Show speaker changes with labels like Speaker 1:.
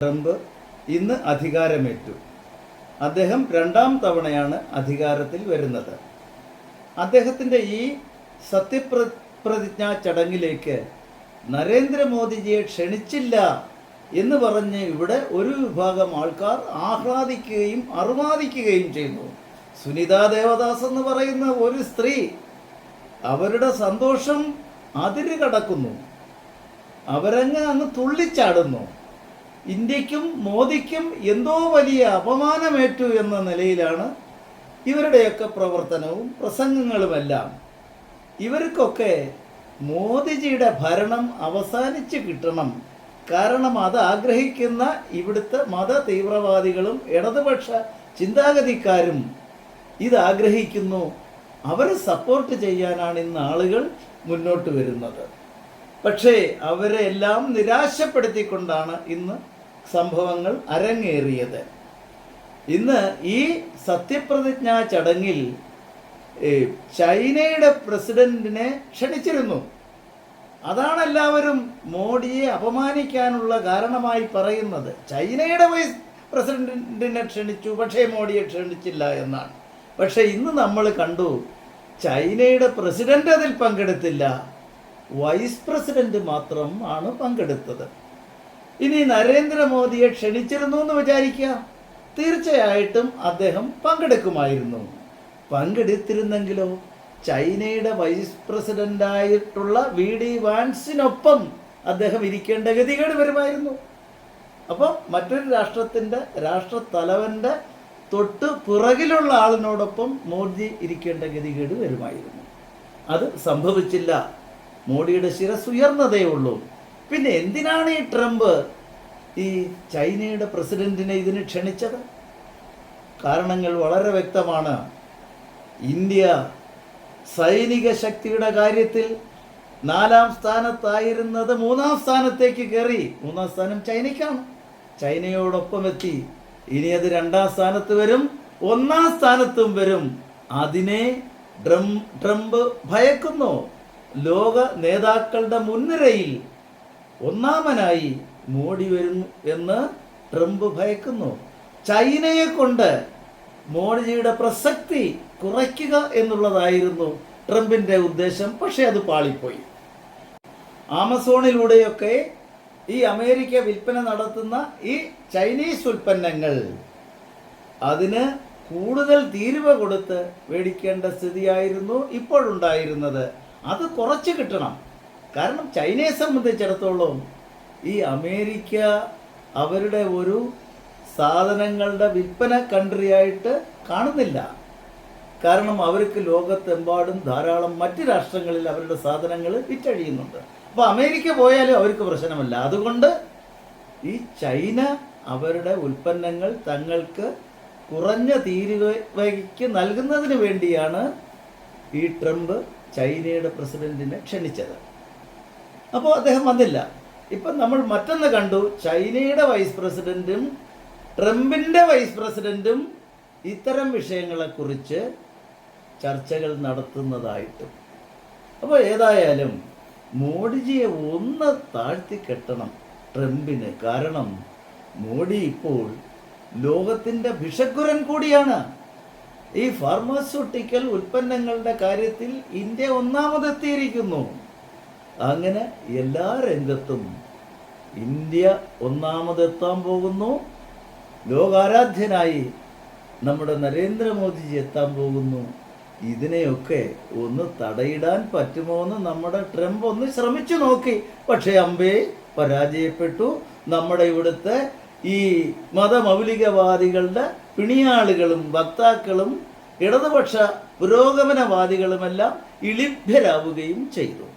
Speaker 1: Trump ഇന്ന് അധികാരമേറ്റു. അദ്ദേഹം രണ്ടാം തവണയാണ് അധികാരത്തിൽ വരുന്നത്. അദ്ദേഹത്തിന്റെ ഈ സത്യപ്രതിജ്ഞാ ചടങ്ങിലേക്ക് നരേന്ദ്രമോദിജിയെ ക്ഷണിച്ചില്ല എന്ന് പറഞ്ഞ് ഇവിടെ ഒരു വിഭാഗം ആൾക്കാർ ആഹ്ലാദിക്കുകയും അറുമാദിക്കുകയും ചെയ്യുന്നു. സുനിത ദേവദാസ് എന്ന് പറയുന്ന ഒരു സ്ത്രീ അവരുടെ സന്തോഷം അതിര് കടക്കുന്നു അവരങ്ങ് അങ്ങ് തുള്ളിച്ചാടുന്നു. ഇന്ത്യക്കും മോദിക്കും എന്തോ വലിയ അപമാനമേറ്റു എന്ന നിലയിലാണ് ഇവരുടെയൊക്കെ പ്രവർത്തനവും പ്രസംഗങ്ങളുമെല്ലാം. ഇവർക്കൊക്കെ മോദിജിയുടെ ഭരണം അവസാനിച്ച് കിട്ടണം. കാരണം അത് ആഗ്രഹിക്കുന്ന ഇവിടുത്തെ മത തീവ്രവാദികളും ഇടതുപക്ഷ ചിന്താഗതിക്കാരും ഇത് ആഗ്രഹിക്കുന്നു. അവരെ സപ്പോർട്ട് ചെയ്യാനാണ് ഇന്ന് ആളുകൾ മുന്നോട്ട് വരുന്നത്. പക്ഷേ അവരെ എല്ലാം നിരാശപ്പെടുത്തിക്കൊണ്ടാണ് ഇന്ന് സംഭവങ്ങൾ അരങ്ങേറിയത്. ഇന്ന് ഈ സത്യപ്രതിജ്ഞാ ചടങ്ങിൽ ചൈനയുടെ പ്രസിഡന്റിനെ ക്ഷണിച്ചിരുന്നു. അതാണ് എല്ലാവരും മോഡിയെ അപമാനിക്കാനുള്ള കാരണമായി പറയുന്നത്. ചൈനയുടെ വൈസ് പ്രസിഡന്റിനെ ക്ഷണിച്ചു പക്ഷേ മോഡിയെ ക്ഷണിച്ചില്ല എന്നാണ്. പക്ഷേ ഇന്ന് നമ്മൾ കണ്ടു ചൈനയുടെ പ്രസിഡന്റ് അതിൽ പങ്കെടുത്തില്ല. വൈസ് പ്രസിഡന്റ് മാത്രം ആണ് പങ്കെടുത്തത്. ഇനി നരേന്ദ്രമോദിയെ ക്ഷണിച്ചിരുന്നു എന്ന് വിചാരിക്കുക? തീർച്ചയായിട്ടും അദ്ദേഹം പങ്കെടുക്കുമായിരുന്നു. പങ്കെടുത്തിരുന്നെങ്കിലോ ചൈനയുടെ വൈസ് പ്രസിഡന്റ് ആയിട്ടുള്ള വി ഡി വാൻസിനൊപ്പം അദ്ദേഹം ഇരിക്കേണ്ട ഗതികേട് വരുമായിരുന്നു. അപ്പോൾ മറ്റൊരു രാഷ്ട്രത്തിന്റെ രാഷ്ട്രത്തലവന്റെ തൊട്ട് പുറകിലുള്ള ആളിനോടൊപ്പം മോദി ഇരിക്കേണ്ട ഗതികേട് വരുമായിരുന്നു. അത് സംഭവിച്ചില്ല. മോഡിയുടെ ശിരസ് ഉയർന്നതേ ഉള്ളൂ. പിന്നെ എന്തിനാണ് ഈ ട്രംപ് ഈ ചൈനയുടെ പ്രസിഡന്റിനെ ഇതിന് ക്ഷണിച്ചത്? കാരണങ്ങൾ വളരെ വ്യക്തമാണ്. ഇന്ത്യ സൈനിക ശക്തിയുടെ കാര്യത്തിൽ നാലാം സ്ഥാനത്തായിരുന്നത് മൂന്നാം സ്ഥാനത്തേക്ക് കയറി. മൂന്നാം സ്ഥാനം ചൈനയ്ക്കാണ്. ചൈനയോടൊപ്പം എത്തി ഇനി അത് രണ്ടാം സ്ഥാനത്ത് വരും ഒന്നാം സ്ഥാനത്തും വരും. അതിനെ ട്രംപ് ഭയക്കുന്നു. ലോക നേതാക്കളുടെ മുൻനിരയിൽ ഒന്നാമനായി മോഡി വരും എന്ന് ട്രംപ് ഭയക്കുന്നു. ചൈനയെ കൊണ്ട് മോഡിജിയുടെ പ്രസക്തി കുറയ്ക്കുക എന്നുള്ളതായിരുന്നു ട്രംപിന്റെ ഉദ്ദേശം പക്ഷേ അത് പാളിപ്പോയി. ആമസോണിലൂടെയൊക്കെ ഈ അമേരിക്ക വിൽപ്പന നടത്തുന്ന ഈ ചൈനീസ് ഉൽപ്പന്നങ്ങൾ അതിന് കൂടുതൽ തീരുവ കൊടുത്ത് മേടിക്കേണ്ട സ്ഥിതിയായിരുന്നു ഇപ്പോഴുണ്ടായിരുന്നത്. അത് കുറച്ച് കിട്ടണം. കാരണം ചൈനയെ സംബന്ധിച്ചിടത്തോളം ഈ അമേരിക്ക അവരുടെ ഒരു സാധനങ്ങളുടെ വിൽപ്പന കൺട്രിയായിട്ട് കാണുന്നില്ല. കാരണം അവർക്ക് ലോകത്തെമ്പാടും ധാരാളം മറ്റ് രാഷ്ട്രങ്ങളിൽ അവരുടെ സാധനങ്ങൾ വിറ്റഴിയുന്നുണ്ട്. അപ്പോൾ അമേരിക്ക പോയാലും അവർക്ക് പ്രശ്നമല്ല. അതുകൊണ്ട് ഈ ചൈന അവരുടെ ഉൽപ്പന്നങ്ങൾ തങ്ങൾക്ക് കുറഞ്ഞ തീരുവയ്ക്ക് നൽകുന്നതിന് വേണ്ടിയാണ് ഈ ട്രംപ് ചൈനയുടെ പ്രസിഡന്റിനെ ക്ഷണിച്ചത്. അപ്പോൾ അദ്ദേഹം വന്നില്ല. ഇപ്പം നമ്മൾ മറ്റൊന്ന് കണ്ടു ചൈനയുടെ വൈസ് പ്രസിഡന്റും ട്രംപിന്റെ വൈസ് പ്രസിഡന്റും ഇത്തരം വിഷയങ്ങളെക്കുറിച്ച് ചർച്ചകൾ നടത്തുന്നതായിട്ടും. അപ്പോൾ ഏതായാലും മോഡിജിയെ ഒന്ന് താഴ്ത്തി കെട്ടണം ട്രംപിന്. കാരണം മോഡി ഇപ്പോൾ ലോകത്തിന്റെ ഭിഷക്കുരൻ കൂടിയാണ്. ഈ ഫാർമസ്യൂട്ടിക്കൽ ഉൽപ്പന്നങ്ങളുടെ കാര്യത്തിൽ ഇന്ത്യ ഒന്നാമതെത്തിയിരിക്കുന്നു. അങ്ങനെ എല്ലാ രംഗത്തും ഇന്ത്യ ഒന്നാമതെത്താൻ പോകുന്നു. ലോകാരാധ്യനായി നമ്മുടെ നരേന്ദ്രമോദിജി എത്താൻ പോകുന്നു. ഇതിനെയൊക്കെ ഒന്ന് തടയിടാൻ പറ്റുമോ എന്ന് നമ്മുടെ ട്രംപ് ഒന്ന് ശ്രമിച്ചു നോക്കി. പക്ഷേ അമ്പേ പരാജയപ്പെട്ടു. നമ്മുടെ ഇവിടുത്തെ ഈ മതമൗലികവാദികളുടെ പിണിയാളുകളും വക്താക്കളും ഇടതുപക്ഷ പുരോഗമനവാദികളുമെല്ലാം ഇളിഭ്യരാവുകയും ചെയ്തു.